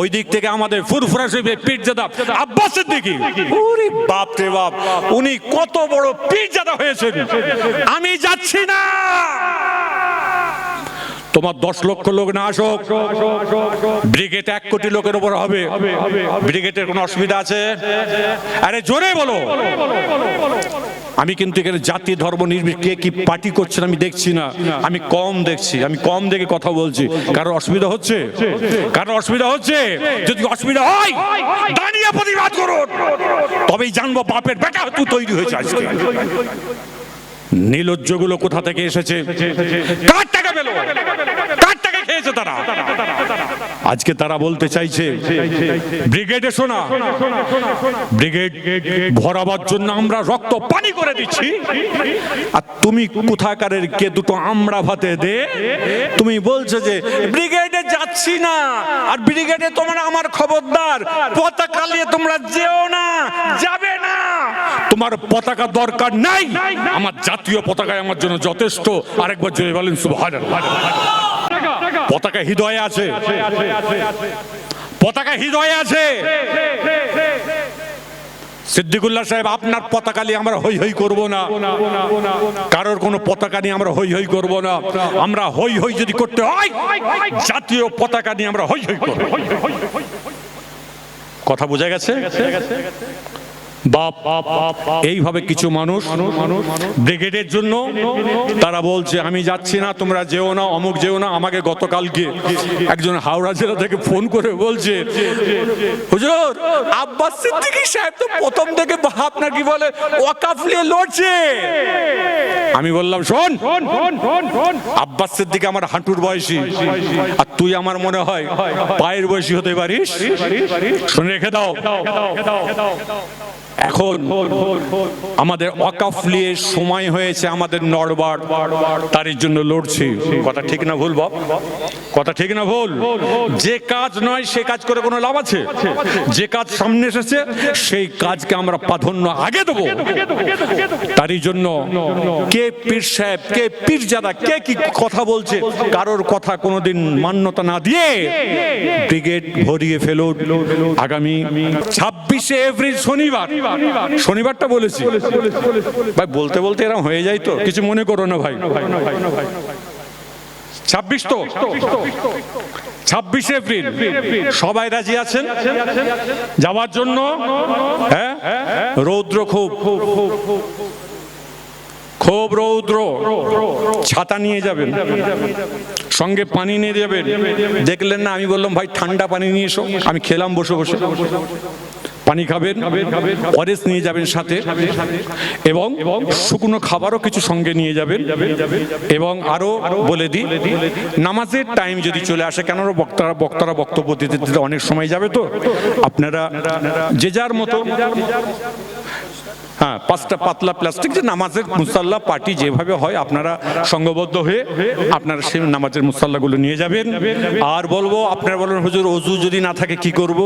ওই দিক থেকে আমাদের ফুরফুরা শরীফের পীরজাদা আব্বাসের দিকে ওরে বাপ রে বাপ, উনি কত বড় পীরজাদা হয়েছেন। আমি যাচ্ছি না। তোমার দশ লক্ষ লোক না আসুক, ব্রিগেড এক কোটি লোকের উপর হবে। ব্রিগেডের কোনো অসুবিধা আছে? আরে জোরে বলো। আমি কিন্তু এখানে জাতি, ধর্ম, নির্বিশেষে কে কি পার্টি করছেন আমি দেখছি না। আমি কম দেখছি, আমি কম দেখে কথা বলছি। কারোর অসুবিধা হচ্ছে? কারোর অসুবিধা হচ্ছে? যদি অসুবিধা হয় দাঁড়িয়ে প্রতিবাদ করুন। তবেই জানব বাপের বেটা তুই তৈরি হয়েছে আজকে। নীলজ্জগুলো কোথা থেকে এসেছে? কার টাকা পেল? কার টাকা খেয়েছে তারা। আজকে তারা বলতে চাইছে, ব্রিগেডে শোনা, ব্রিগেড ভরাবার জন্য আমরা রক্ত পানি করে দিচ্ছি। আর তুমি কোথাকারের কে দুটো আমরা ভাতে দে? তুমি বলছো যে, ব্রিগেডে যাচ্ছি না, আর ব্রিগেডে তোমরা আমার খবরদার। পতাকা নিয়ে তোমরা যেও না, যাবে না। তোমার পতাকা দরকার নাই। আমার জাতীয় পতাকায় আমার জন্য যথেষ্ট। আরেকবার জয় বলেন, সুবহানাল্লাহ। পতাকা হৃদয়ে আছে। পতাকা হৃদয়ে আছে। সিদ্দিকুল্লাহ সাহেব, আপনার পতাকা নিয়ে আমরা হই হই করব না। কারোর কোনো পতাকা নিয়ে আমরা হই হই করব না। আমরা হই হই যদি করতে হয়, জাতীয় পতাকা নিয়ে আমরা হই হই করব। কথা বোঝা গেছে? বাপ এইভাবে কিছু মানুষ ব্রিগেডের জন্য তারা বলছে আমি যাচ্ছি না তোমরা যেও না অমুক যেও না আমাকে গতকালকে একজন হাওড়া জেলা থেকে ফোন করে বলছে হুজুর আব্বাস সিদ্দিকী সাহেব তো প্রথম থেকে আপনার কি বলে ওয়াকাফ নিয়ে লড়ছে। আমি বললাম শোন আব্বাস সিদ্দিকী আমার হাঁটুর বয়সী আর তুই আমার মনে হয় পায়ের বয়সী হতে পারিস? শুনে রেখে দাও। এখন আমাদের অকাফলিয়ে সময় হয়েছে আমাদের নড়বার তার জন্য লড়ছি। কথা ঠিক না ভুল বাপ কথা ঠিক না ভুল? যে কাজ নয়, সে কাজ করে কোনো লাভ আছে? যে কাজ সামনে এসেছে, সেই কাজকে আমরা প্রাধান্য আগে দেবো। তারই জন্য কে পীর সাহেব, কে পীর যারা কে কি কথা বলছে, কারোর কথা কোনোদিন মান্যতা না দিয়ে ব্রিগেড ভরিয়ে ফেলুন। আগামী ছাব্বিশে এপ্রিল শনিবার, শনিবারটা বলেছি। ভাই, বলতে বলতে এরকম হয়ে যায় তো। কিছু মনে করো না ভাই ভাই ভাই ভাই। ছাব্বিশ তো? ছাব্বিশে এপ্রিল। সবাই রাজি আছেন? যাওয়ার জন্য? হ্যাঁ? রৌদ্র খুব। খুব রৌদ্র। ছাতা নিয়ে যাবেন। সঙ্গে পানি নিয়ে যাবেন। দেখলেন না, আমি বললাম, ভাই, ঠান্ডা পানি নিয়ে এসো। আমি খেলাম বসে বসে। পানি খাবেন অরেস নিয়ে যাবেন সাথে, এবং শুকনো খাবারও কিছু সঙ্গে নিয়ে যাবেন, এবং আরও বলে দিই, নামাজের টাইম যদি চলে আসে, কেন বক্তারা বক্তারা বক্তব্য দিতে দিতে অনেক সময় যাবে তো? আপনারা যে যার মতো হ্যাঁ পাঁচটা পাতলা প্লাস্টিক যে নামাজের মুসাল্লা পার্টি যেভাবে হয়, আপনারা সংঘবদ্ধ হয়ে আপনারা সেই নামাজের মুসাল্লাগুলো নিয়ে যাবেন। আর বলব, আপনারা বলেন, হুজুর, অজু যদি না থাকে কি করব?